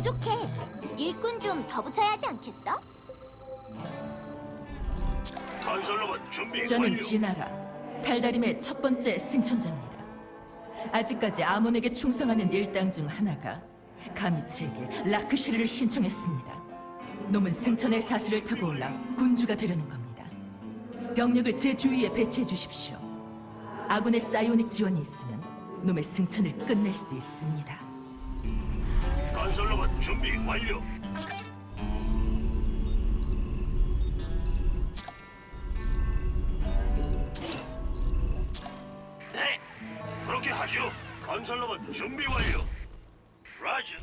부족해. 일꾼 좀 더 붙여야 하지 않겠어? 건설로봇 준비 저는 완료. 진아라 달다림의 첫 번째 승천자입니다. 아직까지 아몬에게 충성하는 일당 중 하나가 가미치에게 라크시르를 신청했습니다. 놈은 승천의 사슬을 타고 올라 군주가 되려는 겁니다. 병력을 제 주위에 배치해 주십시오. 아군의 사이오닉 지원이 있으면 놈의 승천을 끝낼 수 있습니다. 건설로봇 준비 완료. 네, 그렇게 하죠. 건설로봇 준비 완료. 라자.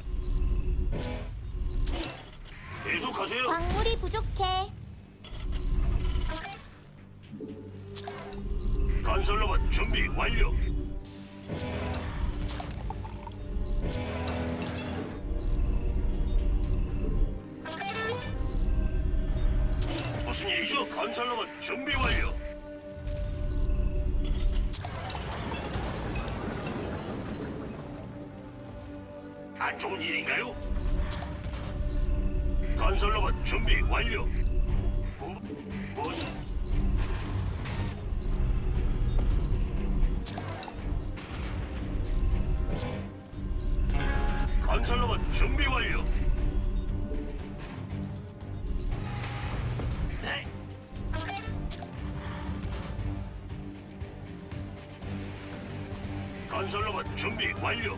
계속하세요. 광물이 부족해. 건설로봇 준비 완료. 일이죠? 건설로봇 준비 완료. 안 좋은 일인가요? 건설로봇 준비 완료. 건설로봇 준비 완료.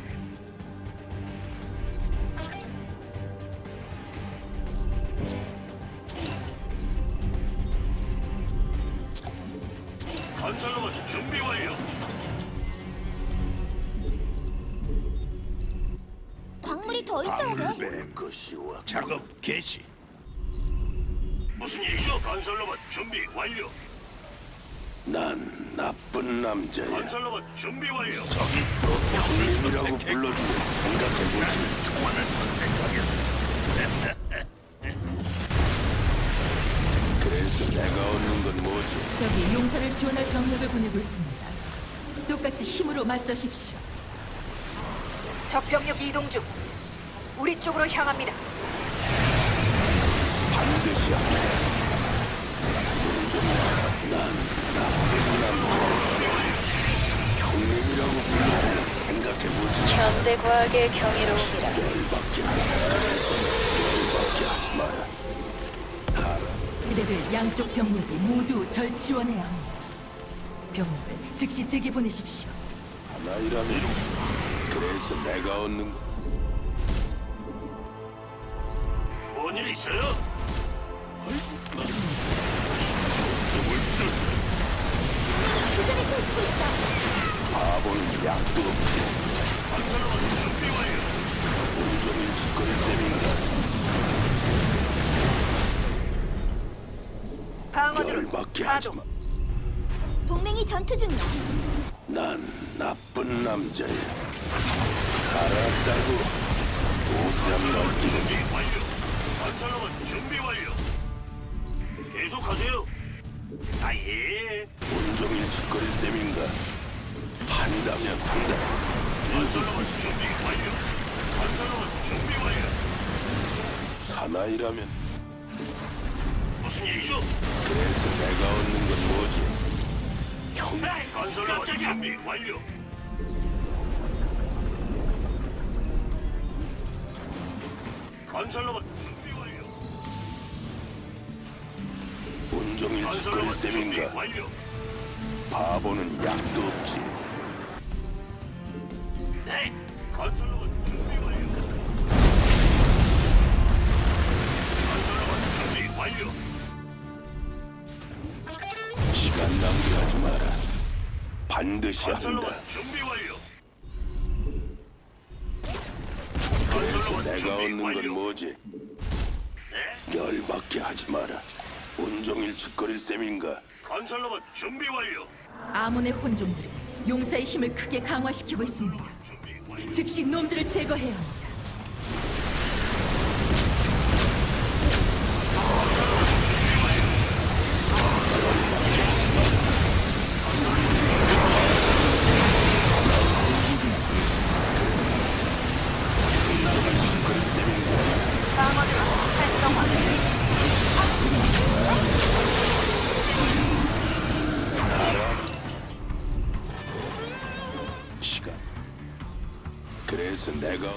건설로봇 준비 완료. 광물이 더 있어야 돼. 뱀 것이와 작업 개시. 무슨 일이죠? 건설로봇 준비 완료. 난 나쁜 남자야. 건설로봇 준비 완료. 저기 프로토스이라고 불러주면 생각해보지. 조언을 선택하겠어. 그래서 내가 얻는 건 뭐지? 저기 용사를 지원할 병력을 보내고 있습니다. 똑같이 힘으로 맞서십시오. 적병력 이동 중. 우리 쪽으로 향합니다. 반드시 하라. 난 생각해보지. 현대 과학의 경이로움이라. 열받게 하지. 열받게 하지 마라. 알아. 그대들 양쪽 병력이 모두 절 지원해야 합니다. 병력을 즉시 제게 보내십시오. 하나이라면 그래서 내가 얻는 거. 뭔일 있어요? 교전이 펼치고 있어. 바보는 약도 없지. 건설로봇 준비 완료. 온종일 짓거릴 셈인가. 방어드로 열받게 하지 가동. 마. 동맹이 전투 중이야. 난 나쁜 남자야. 알았다고. 오지랖 넓기는 준비 완료. 건설로봇 준비 완료. 계속하세요. 아 예. 온종일 짓거릴 셈인가. 한다면 한다. 건설로봇 준비 완료. 건설로봇 준비 완료. 사나이라면 무슨 일이죠? 그래서 내가 얻는 건 뭐지? 형 건설로봇 준비 완료. 건설로봇 온종일 짓거릴 셈인가. 바보는 약도 없지. 네. 건설로봇 준비 완료. 건설로봇 준비 완료. 시간 낭비하지 마라. 반드시 한다. 준비 완료. 그래서 내가 얻는 건. 뭐지? 네. 열받게 하지 마라. 온종일 짓거릴 셈인가? 건설로봇 준비 완료. 아몬의 혼종들이 용사의 힘을 크게 강화시키고 있습니다. 준비 완료. 즉시 놈들을 제거해야 합니다. 그래서 내가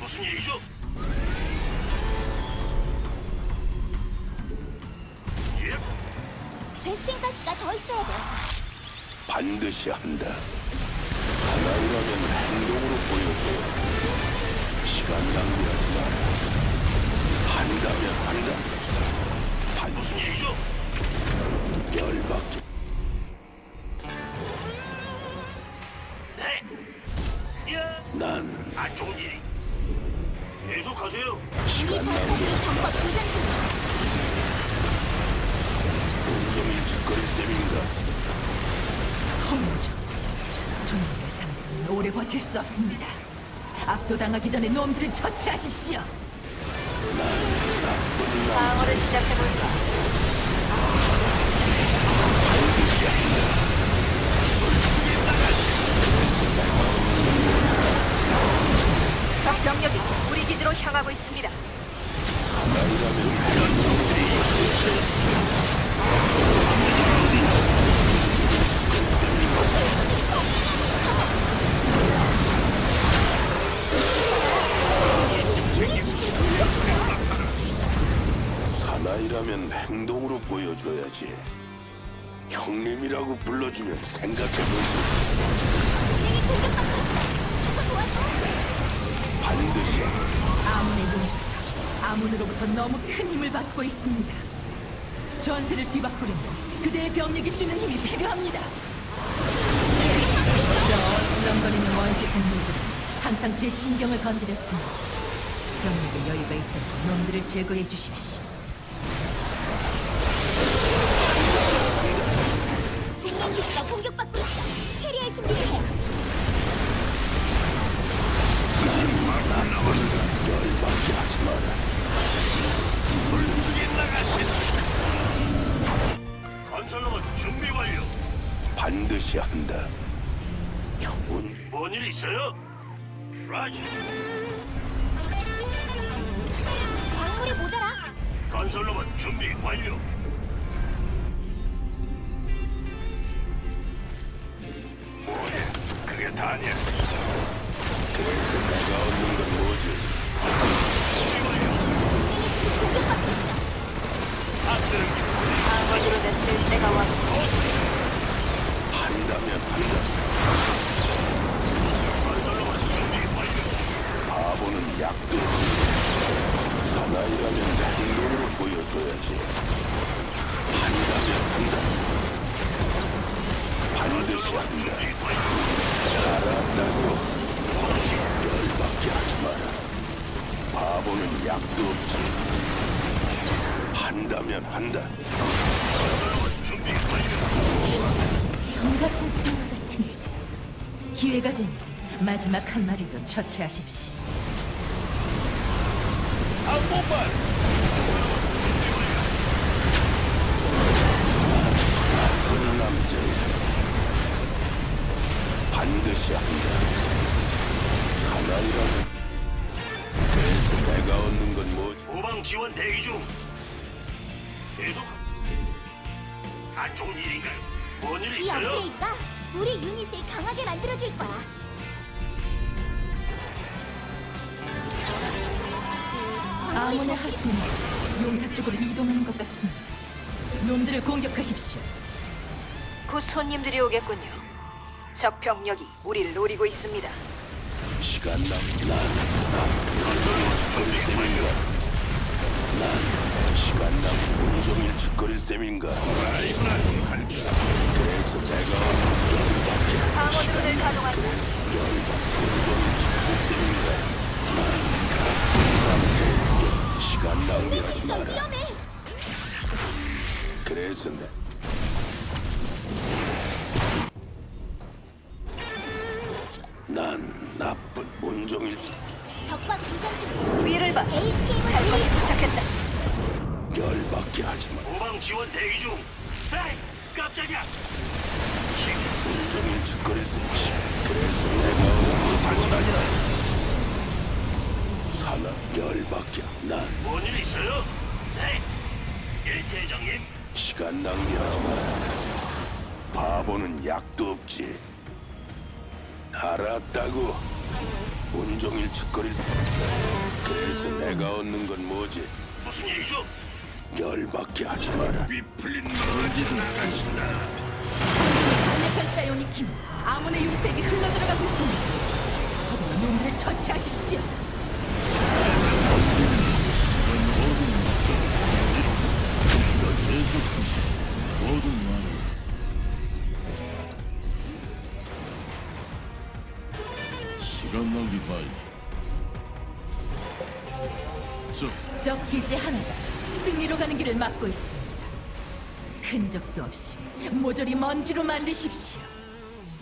무슨 일이죠? 예, 베스핀 가스가 더 있어야 돼. 반드시 한다. 사나이라면 행동으로 보여줘. 시간 낭비하지 마라. 한다면 한다. 반 무슨 일이죠? 열받게. 압도당하기 전에 놈들을 처치하십시오. 방어를 시작해볼까? 적 병력이 우리 기지로 향하고 있습니다. 사나이라면 행동으로 보여줘야지. 형님이라고 불러주면 생각해보지. 반드시 아문의 용사가 아문으로부터 너무 큰 힘을 받고 있습니다. 전세를 뒤바꾸려면 그대의 병력이 주는 힘이 필요합니다. 저 어슬렁거리는 원시 생물들은 항상 제 신경을 건드렸습니다. 병력에 여유가 있다면 놈들을 제거해 주십시오. 동맹 기지가 공격받고 있어. 캐리할 준비를 해. 열받게 하지 마라. 건설로봇 준비 완료. 반드시 한다. 형은 뭔 일 있어요? 라지. 광물이 모자라. 건설로봇 준비 완료. 그래서 내가 얻는 건 뭐지? 건설로봇 준비 완료. 성가신 생각 같은 일. 기회가 되면 마지막 한 마리도 처치하십시오. 그 남자야. 반드시 한다. 사나이라면. 그래서 내가 얻는 건 뭐지? 후방 지원 대기 중. 계속. 안 좋은 일인가요? 뭔일 이 있어요? 업그레이드가 우리 유닛을 강하게 만들어줄 거야. 아몬의 하수는 용사 쪽으로 이동하는 것 같습니다. 놈들을 공격하십시오. 곧 손님들이 오겠군요. 적 병력이 우리를 노리고 있습니다. 시간 남, 난, 난, 짓거릴 셈인가? 난, 시간 남, 온종일 짓거릴 셈인가? 그래서 내가 열받게 방어드론을 가동한다. 시간 낭비하지 더 마라. 위험해. 그래서 내 난 나쁜 온종일 적과 교전 중. 위를 봐. 할 것을 돌리고 부탁했다. 열받게 하지 마. 후방 지원 대기 중. 에이, 깜짝이야. 온종일 짓거릴 셈이지. 그래서 내가 얻는 아니라 사나 열받게 난 뭔일 있어요? 네. 일 대장님. 시간 낭비하지 마라. 바보는 약도 없지. 알았다고. 온종일 짓거릴 수 그래서 내가 얻는 건 뭐지? 무슨 일이죠? 열받게 하지 마라. 비풀린 먼지도 가신다. 강력한 사이오닉 힘 아몬의 용색이 흘러들어가고 있습니다. 서둘러 놈들을 처치하십시오. 막고 있습니다. 흔적도 없이 모조리 먼지로 만드십시오.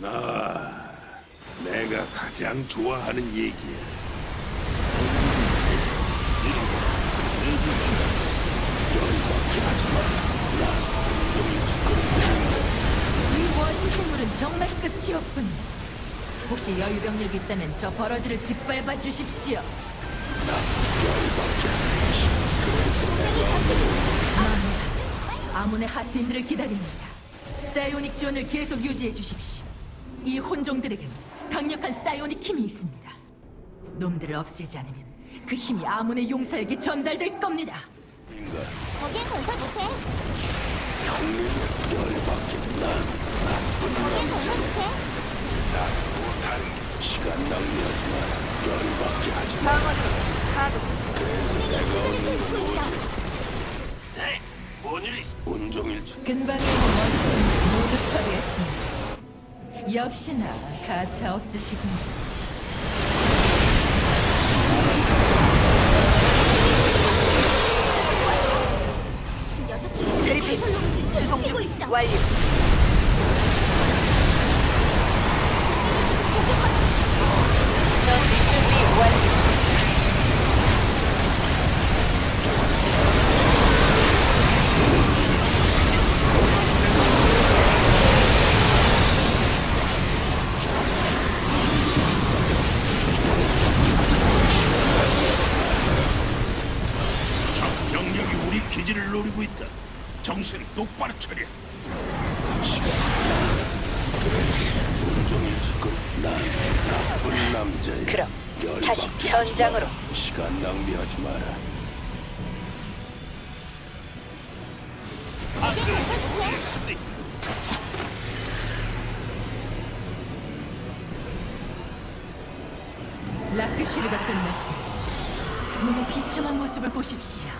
아, 내가 가장 좋아하는 얘기야. 열받게 이 원시 생물은 정말 끝이 없군요. 혹시 여유 병력이 있다면 저 버러지를 짓밟아 주십시오. 마누라, 아문의 하수인들을 기다립니다. 사이오닉 지원을 계속 유지해 주십시오. 이 혼종들에겐 강력한 사이오닉 힘이 있습니다. 놈들을 없애지 않으면 그 힘이 아문의 용사에게 전달될 겁니다. 거기엔 건설 못해. 형님 열받게 난 거기엔 건설 못해. 난게 시간 낭비하지 마라. 열받게 하지 마. 방어드론 가동. 그래서 내가 건 뭐지? 네, 뭔 일이? 온종일 짓 근방에 있는 모두 처리했습니다. 역시나 가차 없으시군요. 녀석들이 그리핀 건설 수송 있어. 완료. 종일 짓거릴 난 나쁜 남자야. 그럼 열받게 다시 하지 전장으로. 시간 낭비하지 마라. 라크슈르가 끝났습니다. 너무 비참한 모습을 보십시오.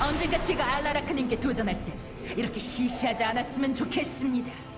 언젠가 제가 알라라크님께 도전할 땐 이렇게 시시하지 않았으면 좋겠습니다.